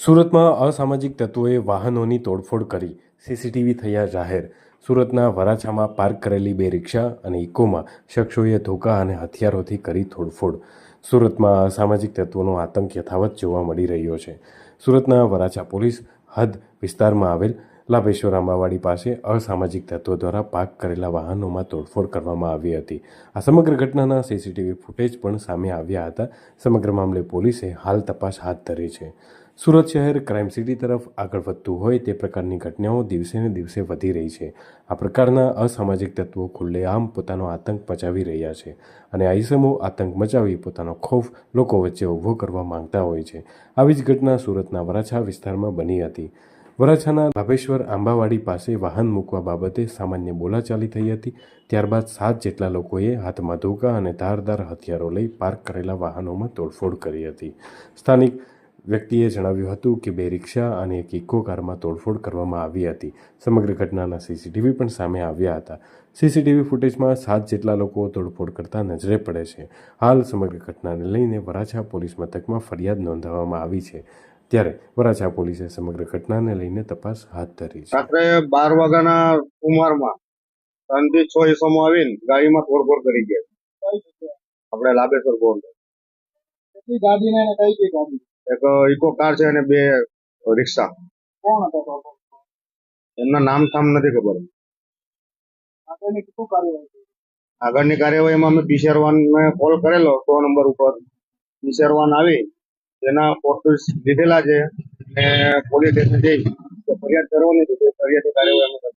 સુરતમાં અસામાજિક તત્વોએ વાહનોની તોડફોડ કરી. સીસીટીવી થયા જાહેર. સુરતના વરાછામાં પાર્ક કરેલી બે રિક્ષા અને ઇકોમાં શખ્સોએ ધોકા અને હથિયારોથી કરી તોડફોડ. સુરતમાં અસામાજિક તત્વોનો આતંક યથાવત જોવા મળી રહ્યો છે. સુરતના વરાછા પોલીસ હદ વિસ્તારમાં આવેલ લાભેશ્વર આંબાવાડી પાસે અસામાજિક તત્વો દ્વારા પાર્ક કરેલા વાહનોમાં તોડફોડ કરવામાં આવી હતી. આ સમગ્ર ઘટનાના સીસીટીવી ફૂટેજ પણ સામે આવ્યા હતા. સમગ્ર મામલે પોલીસે હાલ તપાસ હાથ ધરી છે. સુરત શહેર ક્રાઇમ સિટી તરફ આગળ વધતું હોય તે પ્રકારની ઘટનાઓ દિવસે ને દિવસે વધી રહી છે. આ પ્રકારના અસામાજિક તત્વો ખુલ્લેઆમ પોતાનો આતંક મચાવી રહ્યા છે અને આ આતંક મચાવી પોતાનો ખોફ લોકો વચ્ચે ઊભો કરવા માંગતા હોય છે. આવી જ ઘટના સુરતના વરાછા વિસ્તારમાં બની હતી. વરાછાના લાભેશ્વર આંબાવાડી પાસે વાહન મૂકવા બાબતે સામાન્ય બોલાચાલી થઈ હતી. ત્યારબાદ સાત જેટલા લોકોએ હાથમાં ધોકા અને ધારદાર હથિયારો લઈ પાર્ક કરેલા વાહનોમાં તોડફોડ કરી હતી. સ્થાનિક વ્યક્તિએ જણાવ્યું હતું કે બે રિક્ષા અને એક ઇકો કારમાં તોડફોડ કરવામાં આવી હતી. સમગ્ર ઘટનાના સીસીટીવી પણ સામે આવ્યા હતા. સીસીટીવી ફૂટેજમાં સાત જેટલા લોકો તોડફોડ કરતા નજરે પડે છે. હાલ સમગ્ર ઘટનાને લઈને વરાછા પોલીસ મથકમાં ફરિયાદ નોંધાવવામાં આવી છે. ત્યારે વરાછા પોલીસે સમગ્ર ઘટનાને લઈને તપાસ હાથ ધરી છે. રાત્રે બાર વાગ્યાના ત્રણથી છ ઈસમો આવીને ગાડીમાં તોડફોડ કરી ગયા. આપણે લાભેશ્વર કેટલી ગાડી ને કઈ કઈ ગાડી? એક ઇકો કાર છે અને બે રિક્ષા. કોણ હતા એમના નામ થામ નથી ખબર. આગળની શું કાર્યવાહી આગળની કાર્યવાહીમાં અમે પીસીઆર વાન કોલ કરેલો સો નંબર ઉપર. પીસીઆર વાન આવી તેના ફોટોસ લીધેલા છે અને પોલીસ સ્ટેશન જઈ ફરિયાદ કરવાની છે ફરિયાદની કાર્યવાહી